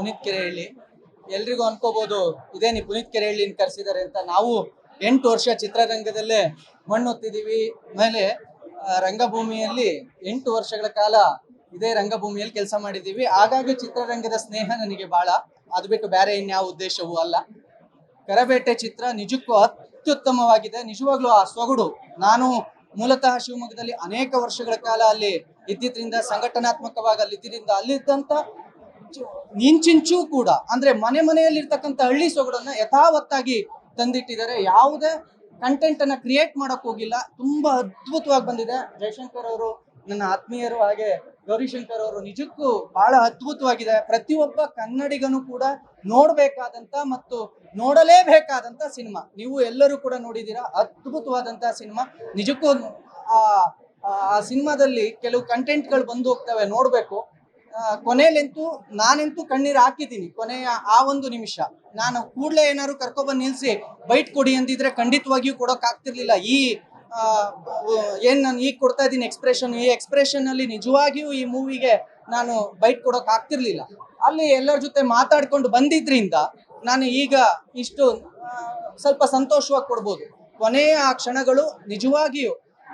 ಪುನೀತ್ ಕೆರೆಹಳ್ಳಿ. ಎಲ್ರಿಗೂ ಅನ್ಕೋಬಹುದು ಇದೇನಿ ಪುನೀತ್ ಕೆರೆಹಳ್ಳಿನ ಕರೆಸಿದ್ದಾರೆ ಅಂತ. ನಾವು ಎಂಟು ವರ್ಷ ಚಿತ್ರರಂಗದಲ್ಲೇ ಮಣ್ಣೊತ್ತಿದೀವಿ. ಮೇಲೆ ರಂಗಭೂಮಿಯಲ್ಲಿ ಎಂಟು ವರ್ಷಗಳ ಕಾಲ ಇದೇ ರಂಗಭೂಮಿಯಲ್ಲಿ ಕೆಲಸ ಮಾಡಿದ್ದೀವಿ ಹಾಗಾಗಿ ಚಿತ್ರರಂಗದ ಸ್ನೇಹ ನನಗೆ ಬಹಳ ಅದು ಬಿಟ್ಟು ಬೇರೆ ಇನ್ಯಾವ ಉದ್ದೇಶವೂ ಅಲ್ಲ. ಕರಬೇಟೆ ಚಿತ್ರ ನಿಜಕ್ಕೂ ಅತ್ಯುತ್ತಮವಾಗಿದೆ. ನಿಜವಾಗ್ಲೂ ಆ ಸೊಗಡು ನಾನು ಮೂಲತಃ ಶಿವಮೊಗ್ಗದಲ್ಲಿ ಅನೇಕ ವರ್ಷಗಳ ಕಾಲ ಅಲ್ಲಿ ಇದ್ದಿದ್ರಿಂದ, ಸಂಘಟನಾತ್ಮಕವಾಗಿ ಅಲ್ಲಿ ಇದ್ದಿದ್ರಿಂದ ಅಲ್ಲಿದ್ದಂತ ಚು- ಇಂಚಿಂಚೂ ಕೂಡ, ಅಂದ್ರೆ ಮನೆ ಮನೆಯಲ್ಲಿರ್ತಕ್ಕಂಥ ಹಳ್ಳಿ ಸೊಗಡನ್ನ ಯಥಾವತ್ತಾಗಿ ತಂದಿಟ್ಟಿದ್ದಾರೆ. ಯಾವುದೇ ಕಂಟೆಂಟ್ ಅನ್ನ ಕ್ರಿಯೇಟ್ ಮಾಡಕ್ ಹೋಗಿಲ್ಲ. ತುಂಬಾ ಅದ್ಭುತವಾಗಿ ಬಂದಿದೆ. ಜಯಶಂಕರ್ ಅವರು, ನನ್ನ ಆತ್ಮೀಯರು ಹಾಗೆ ಗೌರಿಶಂಕರ್ ಅವರು ನಿಜಕ್ಕೂ ಬಹಳ ಅದ್ಭುತವಾಗಿದೆ. ಪ್ರತಿಯೊಬ್ಬ ಕನ್ನಡಿಗನು ಕೂಡ ನೋಡ್ಬೇಕಾದಂತ ಮತ್ತು ನೋಡಲೇಬೇಕಾದಂತ ಸಿನಿಮಾ. ನೀವು ಎಲ್ಲರೂ ಕೂಡ ನೋಡಿದ್ದೀರಾ? ಅದ್ಭುತವಾದಂತ ಸಿನಿಮಾ. ನಿಜಕ್ಕೂ ಆ ಸಿನಿಮಾದಲ್ಲಿ ಕೆಲವು ಕಂಟೆಂಟ್ಗಳು ಬಂದು ಹೋಗ್ತವೆ ನೋಡ್ಬೇಕು. ಕೊನೆಯಲ್ಲಂತೂ ನಾನಂತೂ ಕಣ್ಣೀರು ಹಾಕಿದ್ದೀನಿ. ಕೊನೆಯ ಆ ಒಂದು ನಿಮಿಷ. ನಾನು ಕೂಡಲೇ ಏನಾದ್ರು ಕರ್ಕೊಬಂದು ನಿಲ್ಸಿ, ಬೈಟ್ ಕೊಡಿ ಅಂದಿದ್ರೆ ಖಂಡಿತವಾಗಿಯೂ ಕೊಡೋಕ್ಕಾಗ್ತಿರ್ಲಿಲ್ಲ ಈ ಏನು ಏನ್ ನಾನು ಈಗ ಕೊಡ್ತಾ ಇದ್ದೀನಿ ಎಕ್ಸ್ಪ್ರೆಷನ್ ಈ ಎಕ್ಸ್ಪ್ರೆಷನ್ ಅಲ್ಲಿ ನಿಜವಾಗಿಯೂ ಈ ಮೂವಿಗೆ ನಾನು ಬೈಟ್ ಕೊಡೋಕ್ಕಾಗ್ತಿರ್ಲಿಲ್ಲ ಅಲ್ಲಿ ಎಲ್ಲರ ಜೊತೆ ಮಾತಾಡ್ಕೊಂಡು ಬಂದಿದ್ರಿಂದ ನಾನು ಈಗ ಇಷ್ಟು ಸ್ವಲ್ಪ ಸಂತೋಷವಾಗಿ ಕೊಡ್ಬೋದು. ಕೊನೆಯ ಆ ಕ್ಷಣಗಳು ನಿಜವಾಗಿಯೂ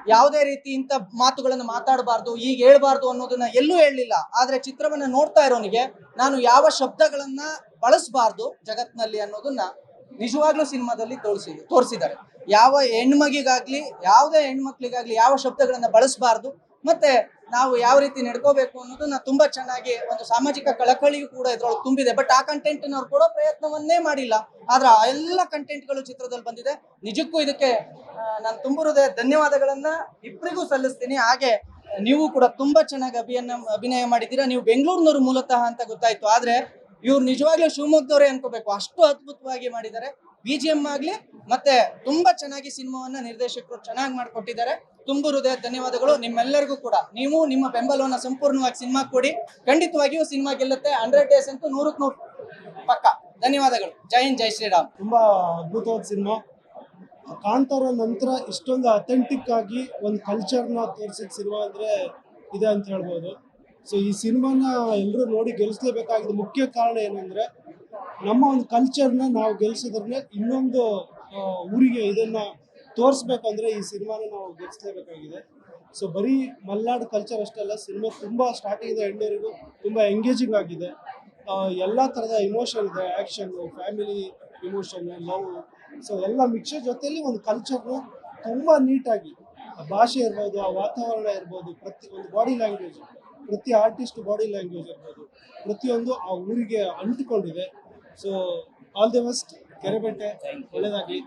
ಯಾವುದೇ ರೀತಿ ಇಂಥ ಮಾತುಗಳನ್ನು ಮಾತಾಡಬಾರ್ದು ಈಗ ಹೇಳ್ಬಾರ್ದು ಅನ್ನೋದನ್ನ ಎಲ್ಲೂ ಹೇಳಲಿಲ್ಲ. ಆದ್ರೆ ಚಿತ್ರವನ್ನ ನೋಡ್ತಾ ಇರೋನಿಗೆ ನಾನು ಯಾವ ಶಬ್ದಗಳನ್ನ ಬಳಸಬಾರ್ದು ಜಗತ್ನಲ್ಲಿ ಅನ್ನೋದನ್ನ ನಿಜವಾಗ್ಲೂ ಸಿನಿಮಾದಲ್ಲಿ ತೋರಿಸಿ, ತೋರಿಸಿದ್ದಾರೆ. ಯಾವ ಹೆಣ್ಮಗಿಗಾಗ್ಲಿ, ಯಾವುದೇ ಹೆಣ್ಮಕ್ಳಿಗಾಗ್ಲಿ ಯಾವ ಶಬ್ದಗಳನ್ನ ಬಳಸಬಾರ್ದು, ಮತ್ತೆ ನಾವು ಯಾವ ರೀತಿ ನಡ್ಕೋಬೇಕು ಅನ್ನೋದನ್ನ ತುಂಬಾ ಚೆನ್ನಾಗಿ ಒಂದು ಸಾಮಾಜಿಕ ಕಳಕಳಿಯು ಕೂಡ ಇದ್ರೊಳಗೆ ತುಂಬಿದೆ. ಬಟ್ ಆ ಕಂಟೆಂಟ್ ಅವ್ರು ಕೊಡೋ ಪ್ರಯತ್ನವನ್ನೇ ಮಾಡಿಲ್ಲ. ಆದ್ರೆ ಆ ಎಲ್ಲ ಕಂಟೆಂಟ್ಗಳು ಚಿತ್ರದಲ್ಲಿ ಬಂದಿದೆ. ನಿಜಕ್ಕೂ ಇದಕ್ಕೆ ನಾನು ತುಂಬಿರುವುದೇ ಧನ್ಯವಾದಗಳನ್ನ ಇಬ್ಬರಿಗೂ ಸಲ್ಲಿಸ್ತೀನಿ. ಹಾಗೆ ನೀವು ಕೂಡ ತುಂಬಾ ಚೆನ್ನಾಗಿ ಅಭಿಯನ್ನ, ಅಭಿನಯ ಮಾಡಿದ್ದೀರಾ. ನೀವು ಬೆಂಗಳೂರಿನವರು ಮೂಲತಃ ಅಂತ ಗೊತ್ತಾಯ್ತು. ಆದ್ರೆ ಇವ್ರು ನಿಜವಾಗ್ಲೂ ಶಿವಮೊಗ್ಗದವರೇ ಅನ್ಕೋಬೇಕು. ಅಷ್ಟು ಅದ್ಭುತವಾಗಿ ಮಾಡಿದ್ದಾರೆ. ಬಿ ಜಿ ಎಂ ಆಗ್ಲಿ ಮತ್ತೆ ತುಂಬಾ ಚೆನ್ನಾಗಿ ಸಿನಿಮಾವನ್ನ ನಿರ್ದೇಶಕರು ಚೆನ್ನಾಗಿ ಮಾಡಿಕೊಟ್ಟಿದ್ದಾರೆ. ತುಂಬು ಹೃದಯ ಧನ್ಯವಾದಗಳು ನಿಮ್ಮೆಲ್ಲರಿಗೂ ಕೂಡ. ನೀವು ನಿಮ್ಮ ಬೆಂಬಲವನ್ನ ಸಂಪೂರ್ಣವಾಗಿ ಸಿನಿಮಾ ಕೊಡಿ. ಖಂಡಿತವಾಗಿಯೂ ಸಿನಿಮಾ ಗೆಲ್ಲುತ್ತೆ. ಹಂಡ್ರೆಡ್ ಡೇಸ್ ಅಂತೂ ನೂರಕ್ಕೆ ನೂರು ಪಕ್ಕ. ಧನ್ಯವಾದಗಳು. ಜೈ ಹಿಂದ್, ಜೈ ಶ್ರೀರಾಮ್. ತುಂಬಾ ಅದ್ಭುತವಾದ ಸಿನಿಮಾ. ಕಾಂತಾರ ನಂತರ ಇಷ್ಟೊಂದು ಅಥೆಂಟಿಕ್ ಆಗಿ ಒಂದು ಕಲ್ಚರ್ನ ತೋರಿಸಿದ ಸಿನಿಮಾ ಅಂದ್ರೆ ಇದೆ ಅಂತ ಹೇಳ್ಬೋದು. ಸೊ ಈ ಸಿನಿಮಾನ ಎಲ್ಲರೂ ನೋಡಿ ಗೆಲ್ಲಿಸ್ಲೇಬೇಕಾಗಿದ್ದ ಮುಖ್ಯ ಕಾರಣ ಏನಂದರೆ, ನಮ್ಮ ಒಂದು ಕಲ್ಚರ್ನ ನಾವು ಗೆಲ್ಸಿದ್ರೆ ಇನ್ನೊಂದು ಊರಿಗೆ ಇದನ್ನ ತೋರಿಸ್ಬೇಕಂದ್ರೆ ಈ ಸಿನಿಮಾನ ನಾವು ಗೆಲ್ಲಿಸ್ಲೇಬೇಕಾಗಿದೆ ಸೊ ಬರೀ ಮಲ್ನಾಡು ಕಲ್ಚರ್ ಅಷ್ಟೇ ಅಲ್ಲ ಸಿನಿಮಾ ತುಂಬ ಸ್ಟಾರ್ಟಿಂಗ್ ಎಂಡವರೆಗೂ ತುಂಬ ಎಂಗೇಜಿಂಗ್ ಆಗಿದೆ. ಎಲ್ಲ ಥರದ ಇಮೋಷನ್ ಇದೆ action family emotion love so ಎಲ್ಲ ಮಿಕ್ಸರ್ ಜೊತೆಯಲ್ಲಿ ಒಂದು ಕಲ್ಚರ್ನು ತುಂಬ ನೀಟಾಗಿ ಭಾಷೆ ಇರ್ಬೋದು, ಆ ವಾತಾವರಣ ಇರ್ಬೋದು, ಪ್ರತಿ ಒಂದು ಬಾಡಿ ಲ್ಯಾಂಗ್ವೇಜ್ ಪ್ರತಿ ಆರ್ಟಿಸ್ಟ್ ಬಾಡಿ ಲ್ಯಾಂಗ್ವೇಜ್ ಇರ್ಬೋದು. ಪ್ರತಿಯೊಂದು ಆ ಊರಿಗೆ ಅಂಟಿಕೊಂಡಿದೆ. So all the best Kerebete ಒಳ್ಳೆಯದಾಗಿ